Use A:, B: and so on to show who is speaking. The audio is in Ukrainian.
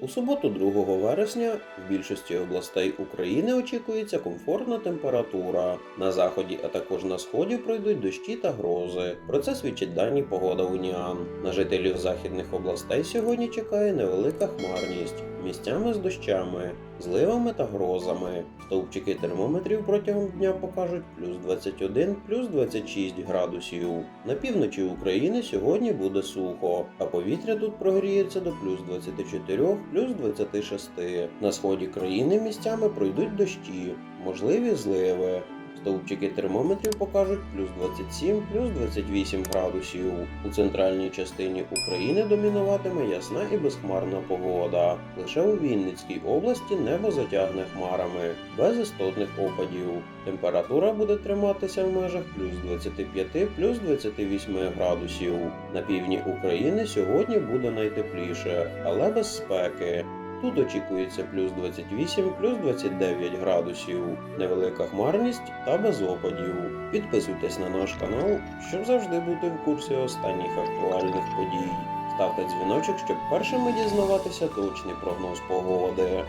A: У суботу 2 вересня в більшості областей України очікується комфортна температура. На заході, а також на сході пройдуть дощі та грози. Про це свідчить дані погода Уніан. На жителів західних областей сьогодні чекає невелика хмарність, місцями з дощами, зливами та грозами. Стовпчики термометрів протягом дня покажуть плюс 21, плюс 26 градусів. На півночі України сьогодні буде сухо, а повітря тут прогріється до плюс 24, плюс 26. На сході країни місцями пройдуть дощі, можливі зливи. Стовпчики термометрів покажуть плюс 27, плюс 28 градусів. У центральній частині України домінуватиме ясна і безхмарна погода. Лише у Вінницькій області небо затягне хмарами, без істотних опадів. Температура буде триматися в межах плюс 25, плюс 28 градусів. На півдні України сьогодні буде найтепліше, але без спеки. Тут очікується плюс 28, плюс 29 градусів, невелика хмарність та без опадів. Підписуйтесь на наш канал, щоб завжди бути в курсі останніх актуальних подій. Ставте дзвіночок, щоб першими дізнаватися точний прогноз погоди.